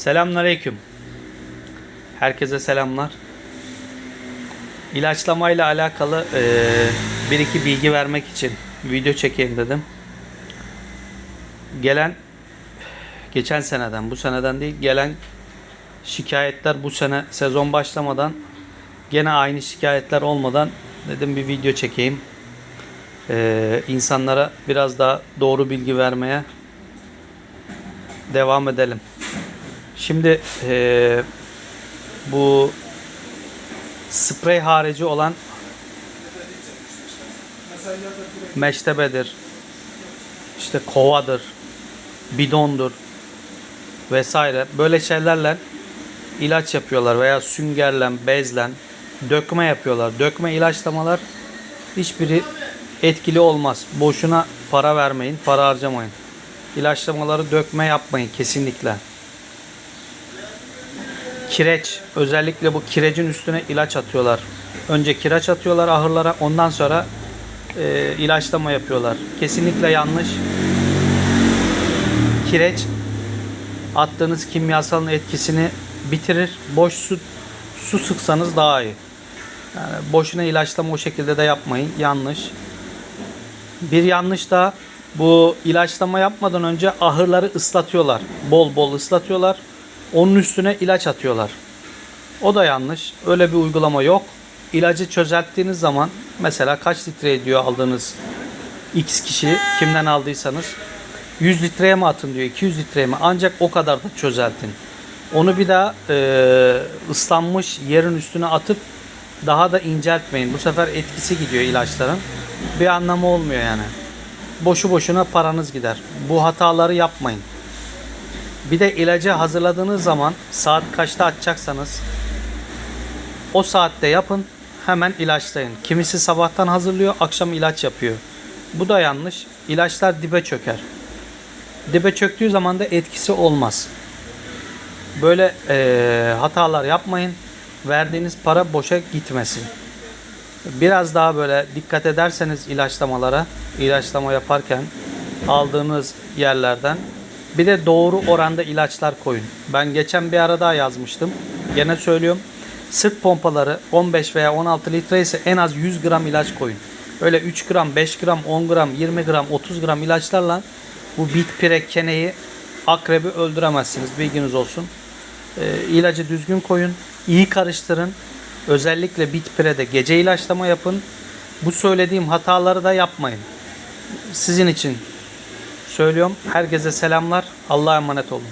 Selamünaleyküm. Herkese selamlar. İlaçlamayla alakalı eee, bir iki bilgi vermek için video çekeyim dedim. Gelen geçen seneden, bu seneden değil, gelen şikayetler bu sene sezon başlamadan gene aynı şikayetler olmadan dedim bir video çekeyim. Eee insanlara biraz daha doğru bilgi vermeye devam edelim. Şimdi eee, bu sprey harici olan meştebedir, işte kovadır, bidondur vesaire böyle şeylerle ilaç yapıyorlar veya süngerle, bezle dökme yapıyorlar. Dökme ilaçlamalar hiçbiri etkili olmaz. Boşuna para vermeyin, para harcamayın. İlaçlamaları dökme yapmayın kesinlikle. Kireç, özellikle bu kirecin üstüne ilaç atıyorlar. Önce kireç atıyorlar ahırlara, ondan sonra e, ilaçlama yapıyorlar. Kesinlikle yanlış. Kireç attığınız kimyasalın etkisini bitirir. Boş su su sıksanız daha iyi. Yani boşuna ilaçlama o şekilde de yapmayın. Yanlış. Bir yanlış da bu ilaçlama yapmadan önce ahırları ıslatıyorlar. Bol bol ıslatıyorlar. Onun üstüne ilaç atıyorlar. O da yanlış. Öyle bir uygulama yok. İlacı çözelttiğiniz zaman mesela kaç litre ediyor aldığınız X kişi kimden aldıysanız 100 litreye mi atın diyor 200 litreye mi ancak o kadar da çözeltin. Onu bir daha e, ıslanmış yerin üstüne atıp daha da inceltmeyin. Bu sefer etkisi gidiyor ilaçların. Bir anlamı olmuyor yani. Boşu boşuna paranız gider. Bu hataları yapmayın. Bir de ilacı hazırladığınız zaman saat kaçta atacaksanız o saatte yapın. Hemen ilaçlayın. Kimisi sabahtan hazırlıyor, akşam ilaç yapıyor. Bu da yanlış. İlaçlar dibe çöker. Dibe çöktüğü zaman da etkisi olmaz. Böyle eee, hatalar yapmayın. Verdiğiniz para boşa gitmesin. Biraz daha böyle dikkat ederseniz ilaçlamalara, ilaçlama yaparken aldığınız yerlerden bir de doğru oranda ilaçlar koyun. Ben geçen bir ara daha yazmıştım. Gene söylüyorum. Sırt pompaları 15 veya 16 litre ise en az 100 gram ilaç koyun. Öyle 3 gram, 5 gram, 10 gram, 20 gram, 30 gram ilaçlarla bu bit pirek keneyi akrebi öldüremezsiniz. Bilginiz olsun. Ee, ilacı düzgün koyun. iyi karıştırın. Özellikle bit pirede gece ilaçlama yapın. Bu söylediğim hataları da yapmayın. Sizin için söylüyorum. Herkese selamlar. Allah'a emanet olun.